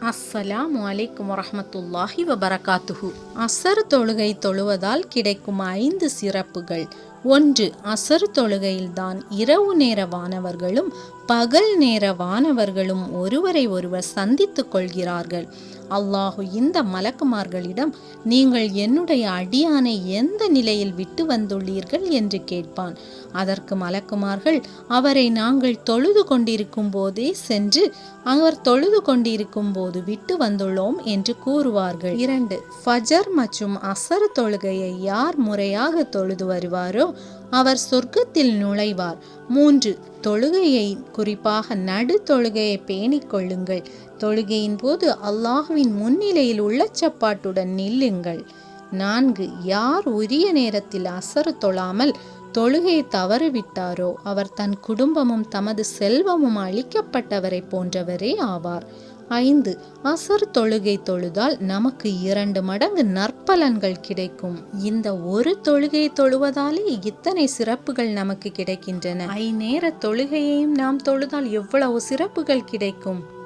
அஸ்ஸலாமு அலைக்கும் வரமத்துல்லாஹி வபரகாத்துஹு. அசர் தொழுகை தொழுவதால் கிடைக்கும் ஐந்து சிறப்புகள். ஒன்று அசர் தொழுகையில்தான் இரவு நேர வானவர்களும் பகல் நேர வானவர்களும் ஒருவரை ஒருவர் சந்தித்துக் கொள்கிறார்கள். அல்லாஹு இந்த மலக்குமார்களிடம் நீங்கள் என்னுடைய அடியானை எந்த நிலையில் விட்டு வந்துள்ளீர்கள்? என்று கேட்பான். அதற்கு மலக்குமார்கள் அவரை நாங்கள் தொழுது கொண்டிருக்கும் போதே சென்று அவர் தொழுது கொண்டிருக்கும் போது விட்டு வந்துள்ளோம் என்று கூறுவார்கள். இரண்டு ஃபஜர் மற்றும் அசர் தொழுகையை யார் முறையாக தொழுது வருவாரோ அவர் சொர்க்கத்தில் நுழைவார். மூன்று தொழுகையை குறிப்பாக நடு தொழுகையை பேணிக் கொள்ளுங்கள். தொழுகையின் போது அல்லாஹுவின் முன்னிலையில் உள்ளச்சப்பாட்டுடன் நில்லுங்கள். நான்கு யார் உரிய நேரத்தில் அசறு தொழாமல் தொழுகையை தவறிவிட்டாரோ அவர் தன் குடும்பமும் தமது செல்வமும் அழிக்கப்பட்டவரை போன்றவரே ஆவார். ஐந்து அசர் தொழுகை தொழுதால் நமக்கு இரண்டு மடங்கு நற்பலன்கள் கிடைக்கும். இந்த ஒரு தொழுகை தொழுவதாலே இத்தனை சிறப்புகள் நமக்கு கிடைக்கின்றன. ஐநேர தொழுகையையும் நாம் தொழுதால் எவ்வளவு சிறப்புகள் கிடைக்கும்?